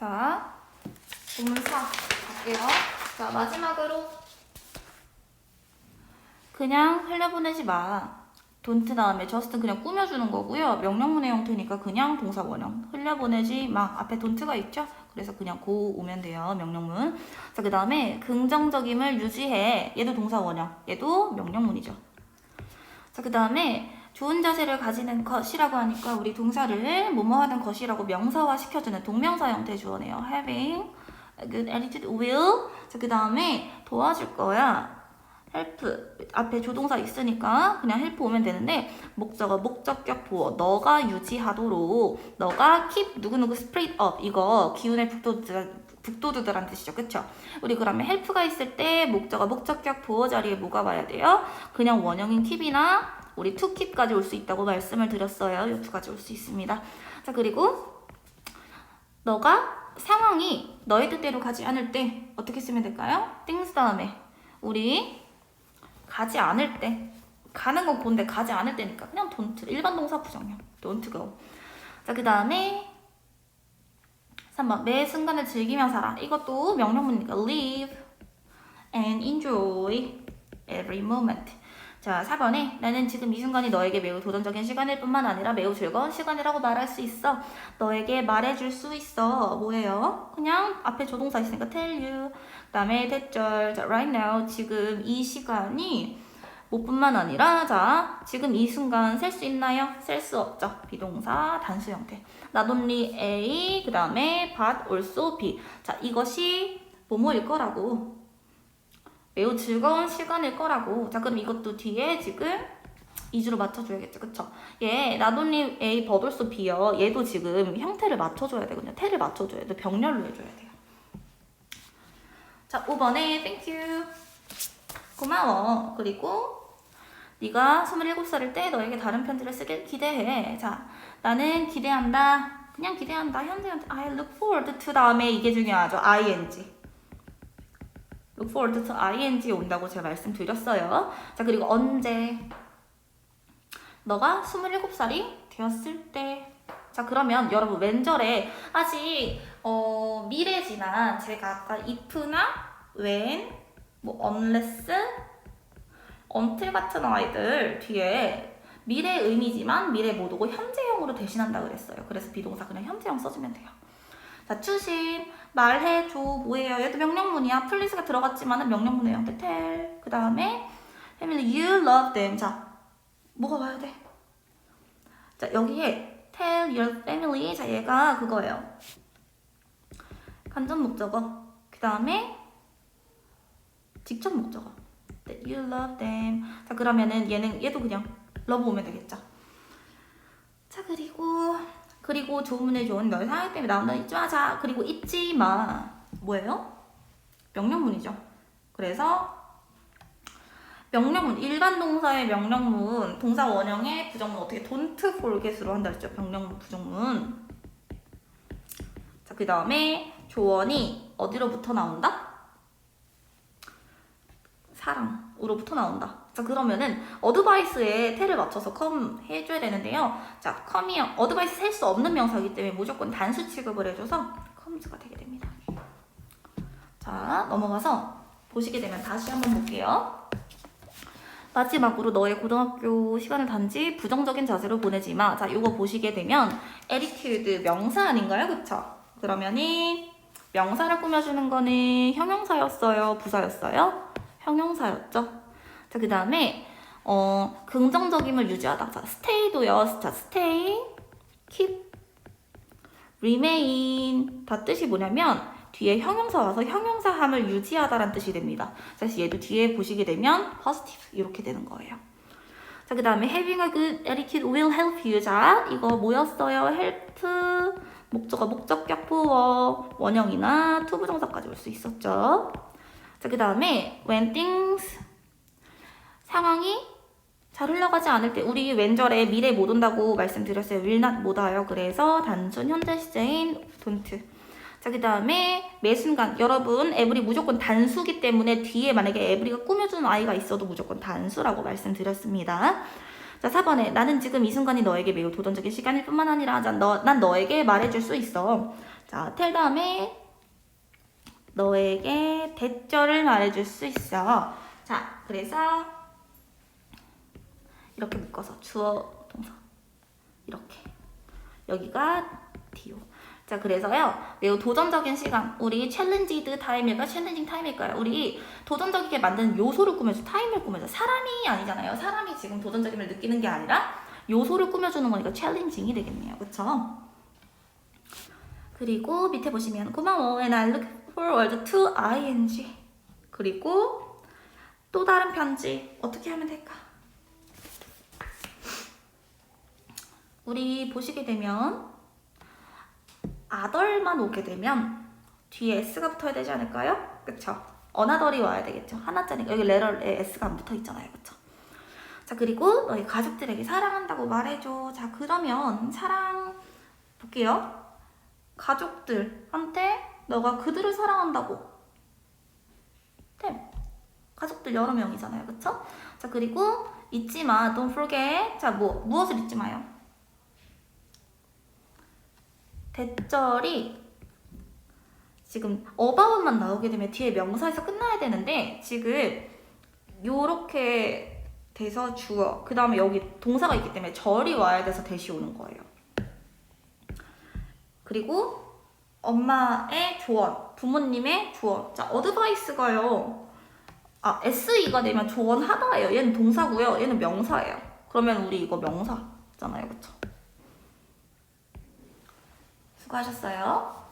자, 동사 갈게요. 자, 마지막으로 그냥 흘려보내지 마. don't 다음에 just는 그냥 꾸며주는 거고요. 명령문의 형태니까 그냥 동사 원형. 흘려보내지 마. 앞에 don't가 있죠? 그래서 그냥 고 오면 돼요. 명령문. 자, 그 다음에 긍정적임을 유지해. 얘도 동사 원형. 얘도 명령문이죠. 자, 그 다음에 좋은 자세를 가지는 것이라고 하니까 우리 동사를 뭐뭐 하는 것이라고 명사화 시켜주는 동명사 형태 주어네요. having a good attitude will. 자, 그 다음에 도와줄 거야. help. 앞에 조동사 있으니까 그냥 help 오면 되는데 목적어 목적격 보어. 너가 유지하도록. 너가 keep 누구누구 spread up. 이거 기운의 북돋우들, 북돋우들한 뜻이죠. 그쵸? 우리 그러면 help가 있을 때 목적어 목적격 보어 자리에 뭐가 와야 돼요? 그냥 원형인 keep이나 우리 keep까지 올 수 있다고 말씀을 드렸어요. 요두 가지 올 수 있습니다. 자, 그리고 너가 상황이 너의 뜻대로 가지 않을 때 어떻게 쓰면 될까요? things 다음에 우리 가지 않을 때 가는 건 본데 가지 않을 때니까 그냥 don't 일반 동사 부정형 don't go. 자, 그 다음에 3번 매 순간을 즐기며 살아. 이것도 명령문이니까 live and enjoy every moment. 자, 4번에 나는 지금 이 순간이 너에게 매우 도전적인 시간일 뿐만 아니라 매우 즐거운 시간이라고 말할 수 있어. 너에게 말해줄 수 있어. 뭐예요? 그냥 앞에 조동사 있으니까 tell you. 그 다음에 대절. 자, right now. 지금 이 시간이 뭐뿐만 아니라 자, 지금 이 순간 셀 수 있나요? 셀 수 없죠. 비동사 단수 형태. not only A, 그 다음에 but also B. 자, 이것이 뭐뭐일 거라고. 매우 즐거운 시간일 거라고. 자, 그럼 이것도 뒤에 지금 이주로 맞춰줘야겠죠. 그쵸? 얘, 나돈님 A 버돌소 B요. 얘도 지금 형태를 맞춰줘야 되거든요. 태를 맞춰줘야 돼. 병렬로 해줘야 돼요. 자, 5번에 thank you. 고마워. 그리고 네가 27살일 때 너에게 다른 편지를 쓰길 기대해. 자, 나는 기대한다. 그냥 기대한다. 현재한테 I look forward to 다음에 이게 중요하죠. ing. Look forward to ing 온다고 제가 말씀드렸어요. 자, 그리고 언제? 너가 27살이 되었을 때. 자, 그러면 여러분 왼절에 아직 어, 미래지만 제가 아까 if나 when, 뭐 unless, until 같은 아이들 뒤에 미래 의미지만 미래 못 오고 현재형으로 대신한다 그랬어요. 그래서 비동사 그냥 현재형 써주면 돼요. 자, 추신, 말해줘, 뭐예요? 얘도 명령문이야. 플리스가 들어갔지만은 명령문의 형태 tell. 그 다음에 family, you love them. 자, 뭐가 와야 돼? 자, 여기에 tell your family. 자, 얘가 그거예요. 간접 목적어. 그 다음에 직접 목적어. That you love them. 자, 그러면은 얘는 얘도 그냥 love 오면 되겠죠. 자, 그리고 조문에 좋은 너의 상황 때문에 나온다 잊지 마. 자, 그리고 잊지 마. 뭐예요? 명령문이죠. 그래서 명령문 일반 동사의 명령문 동사 원형의 부정문 어떻게 don't forget으로 한다 했죠. 명령문 부정문. 자, 그 다음에 조원이 어디로부터 나온다? 사랑으로부터 나온다. 자 그러면은 어드바이스에 태를 맞춰서 컴 해줘야 되는데요. 자 컴이 어드바이스 셀 수 없는 명사이기 때문에 무조건 단수 취급을 해줘서 컴즈가 되게 됩니다. 자 넘어가서 보시게 되면 다시 한번 볼게요. 마지막으로 너의 고등학교 시간을 단지 부정적인 자세로 보내지 마. 자, 이거 보시게 되면 attitude 명사 아닌가요? 그쵸? 그러면은 명사를 꾸며주는 거는 형용사였어요? 부사였어요? 형용사였죠? 자, 그 다음에 어, 긍정적임을 유지하다. 자, stay도요. 자, stay, keep, remain 다 뜻이 뭐냐면 뒤에 형용사 와서 형용사함을 유지하다라는 뜻이 됩니다. 자, 그래서 얘도 뒤에 보시게 되면 positive 이렇게 되는 거예요. 자, 그 다음에 having a good attitude will help you. 자, 이거 뭐였어요? help 목적어 목적격 보어 원형이나 투부정사까지 올 수 있었죠. 자, 그 다음에 when things 상황이 잘 흘러가지 않을 때 우리 왼절에 미래 못 온다고 말씀드렸어요. will not 못 와요. 그래서 단순 현재 시제인 don't. 자, 그 다음에 매 순간 여러분 에브리 무조건 단수기 때문에 뒤에 만약에 에브리가 꾸며주는 아이가 있어도 무조건 단수라고 말씀드렸습니다. 자, 4번에 나는 지금 이 순간이 너에게 매우 도전적인 시간일 뿐만 아니라 난, 너, 난 너에게 말해줄 수 있어. 자, 텔 다음에 너에게 대절을 말해줄 수 있어. 자, 그래서 이렇게 묶어서 주어 동사 이렇게 여기가 디오. 자, 그래서요 매우 도전적인 시간. 우리 챌린지드 타임일까 챌린징 타임일까요? 우리 도전적이게 만드는 요소를 꾸며줘. 타임을 꾸며줘. 사람이 아니잖아요. 사람이 지금 도전적임을 느끼는 게 아니라 요소를 꾸며주는 거니까 챌린징이 되겠네요. 그쵸? 그리고 밑에 보시면 고마워 and I look forward to ing 그리고 또 다른 편지 어떻게 하면 될까? 우리 보시게 되면 아덜만 오게 되면 뒤에 s가 붙어야 되지 않을까요? 그쵸? 어나덜이 와야 되겠죠. 하나짜리가 여기 레럴에 s가 안 붙어 있잖아요. 그쵸? 자 그리고 너희 가족들에게 사랑한다고 말해줘. 자 그러면 사랑 볼게요. 가족들한테 너가 그들을 사랑한다고. 네. 가족들 여러 명이잖아요. 그쵸? 자, 그리고 잊지 마. Don't forget. 자, 뭐, 무엇을 잊지 마요? 대절이 지금 어바웃만 나오게 되면 뒤에 명사에서 끝나야 되는데 지금 요렇게 돼서 주어 그 다음에 여기 동사가 있기 때문에 절이 와야 돼서 대시 오는 거예요. 그리고 엄마의 조언, 부모님의 조언. 자, 어드바이스가요. 아, SE가 되면 조언하다예요. 얘는 동사고요. 얘는 명사예요. 그러면 우리 이거 명사잖아요. 그쵸? 수고하셨어요.